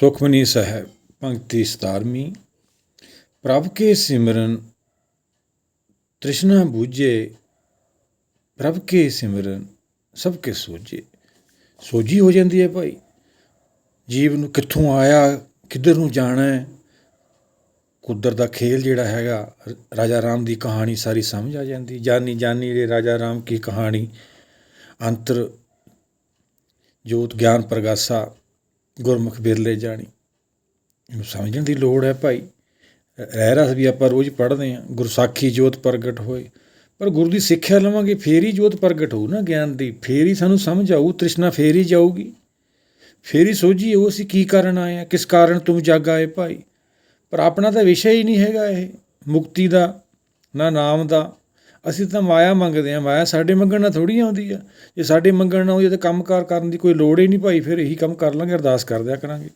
ਸੁਖਮਨੀ ਸਾਹਿਬ, ਪੰਕਤੀ 17ਵੀਂ ਪ੍ਰਭ ਕੇ ਸਿਮਰਨ, ਤ੍ਰਿਸ਼ਨਾ ਬੂਝੇ, ਪ੍ਰਭ ਕੇ ਸਿਮਰਨ, ਸਭ ਕੇ ਸੋਝੇ। ਸੋਝੀ ਹੋ ਜਾਂਦੀ ਹੈ ਭਾਈ। ਜੀਵ ਨੂੰ ਕਿੱਥੋਂ ਆਇਆ, ਕਿੱਧਰ ਨੂੰ ਜਾਣਾ ਹੈ? ਕੁਦਰ ਦਾ ਖੇਲ ਜਿਹੜਾ ਹੈਗਾ, ਰਾਜਾ ਰਾਮ ਦੀ ਕਹਾਣੀ ਸਾਰੀ ਸਮਝ ਆ ਜਾਂਦੀ। ਜਾਨੀ ਜਾਨੀ ਰੇ ਰਾਜਾ ਰਾਮ ਕੀ ਕਹਾਣੀ? ਅੰਤਰ ਜੋਤ ਗਿਆਨ ਪ੍ਰਗਾਸਾ ਗੁਰਮੁਖ ਬਿਰਲੇ ਜਾਣੀ। ਇਹਨੂੰ ਸਮਝਣ ਦੀ ਲੋੜ ਹੈ ਭਾਈ। ਰਹਿ ਰਸ ਵੀ ਆਪਾਂ ਰੋਜ਼ ਪੜ੍ਹਦੇ ਹਾਂ। ਗੁਰਸਾਖੀ ਜੋਤ ਪ੍ਰਗਟ ਹੋਏ। ਪਰ ਗੁਰੂ ਦੀ ਸਿੱਖਿਆ ਲਵਾਂਗੇ, ਫੇਰ ਹੀ ਜੋਤ ਪ੍ਰਗਟ ਹੋਊ ਨਾ ਗਿਆਨ ਦੀ। ਫੇਰ ਹੀ ਸਾਨੂੰ ਸਮਝ ਆਊ, ਤ੍ਰਿਸ਼ਨਾ ਫੇਰ ਹੀ ਜਾਊਗੀ। ਫੇਰ ਹੀ ਸੋਝੀ ਉਹ ਅਸੀਂ ਕੀ ਕਾਰਨ ਆਏ ਆ ਕਿਸ ਕਾਰਨ ਤੂੰ ਜਾਗ ਆਏ ਭਾਈ। ਪਰ ਆਪਣਾ ਤਾਂ ਵਿਸ਼ਾ ਹੀ ਨਹੀਂ ਹੈਗਾ ਇਹ। ਮੁਕਤੀ ਦਾ ਨਾ ਨਾਮ ਦਾ ਅਸੀਂ ਤਾਂ ਮਾਇਆ ਮੰਗਦੇ ਆ ਮਾਇਆ ਸਾਡੇ ਮੰਗਣ ਨਾਲ ਥੋੜੀ ਆਉਂਦੀ ਆ। ਜੇ ਸਾਡੇ ਮੰਗਣ ਨਾਲ ਆਉਂਦੀ ਤਾਂ ਕੰਮਕਾਰ ਕਰਨ ਦੀ ਕੋਈ ਲੋੜ ਹੀ ਨਹੀਂ ਭਾਈ, ਫਿਰ ਇਹੀ ਕੰਮ ਕਰ ਲਾਂਗੇ, ਅਰਦਾਸ ਕਰਦਿਆ ਕਰਾਂਗੇ।